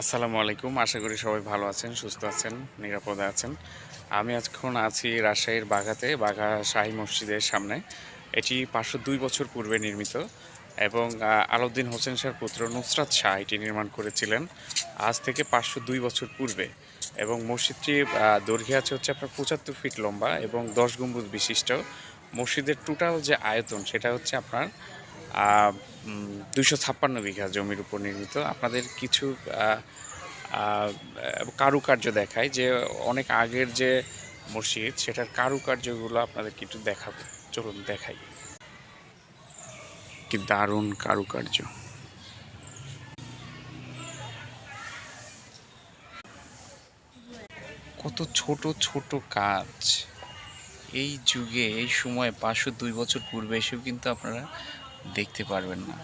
আসসালামু আলাইকুম। আশা করি সবাই ভালো আছেন, সুস্থ আছেন, নিরাপদে আছেন। আমি এখন আছি রাজশাহীর বাঘাতে, বাঘা শাহী মসজিদের সামনে। এটি পাঁচশো দুই বছর পূর্বে নির্মিত এবং আলাউদ্দিন হোসেন শাহর পুত্র নুসরাত শাহ এটি নির্মাণ করেছিলেন আজ থেকে পাঁচশো দুই বছর পূর্বে। এবং মসজিদটি দৈর্ঘ্যে আছে হচ্ছে আপনার পঁচাত্তর ফিট লম্বা এবং দশ গম্বুজ বিশিষ্ট। মসজিদের টোটাল যে আয়তন সেটা হচ্ছে আপনার দুশো ছাপ্পান্ন বিঘা জমির উপর নির্মিত। আপনাদের কিছু কারুকার্য দেখায় যে অনেক আগের যে মসজিদ, সেটার কারুকার্যগুলো আপনাদেরকে একটু দেখাবো চলুন দেখাই। কি দারুণ কারুকার্য। কত ছোট ছোট কাজ। এই যুগে, এই সময়, পাঁচশো দুই বছর পূর্বে এসেও কিন্তু আপনারা দেখতে পারবেন না।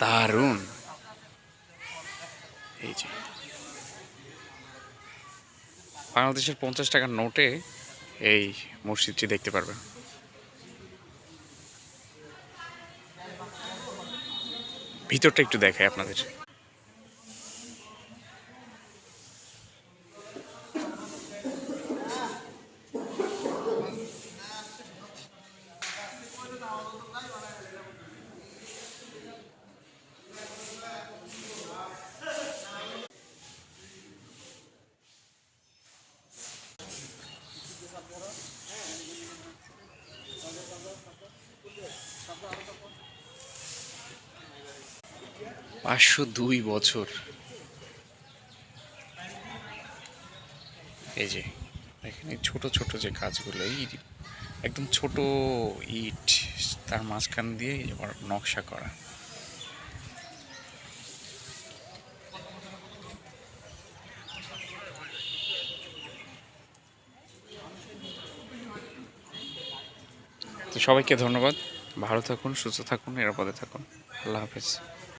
দারুণ। এই যে। বাংলাদেশের পঞ্চাশ টাকার নোটে এই মসজিদটি দেখতে পারবেন। ভিতরটা একটু দেখাই আপনাদের। পাঁচশো দুই বছর। এই যে এখানে ছোট ছোট যে কাজগুলো এই একদম ছোট ইট তার মাঝখান দিয়ে নকশা করা। তো সবাইকে ধন্যবাদ। ভালো থাকুন, সুস্থ থাকুন, নিরাপদে থাকুন। আল্লাহ হাফেজ।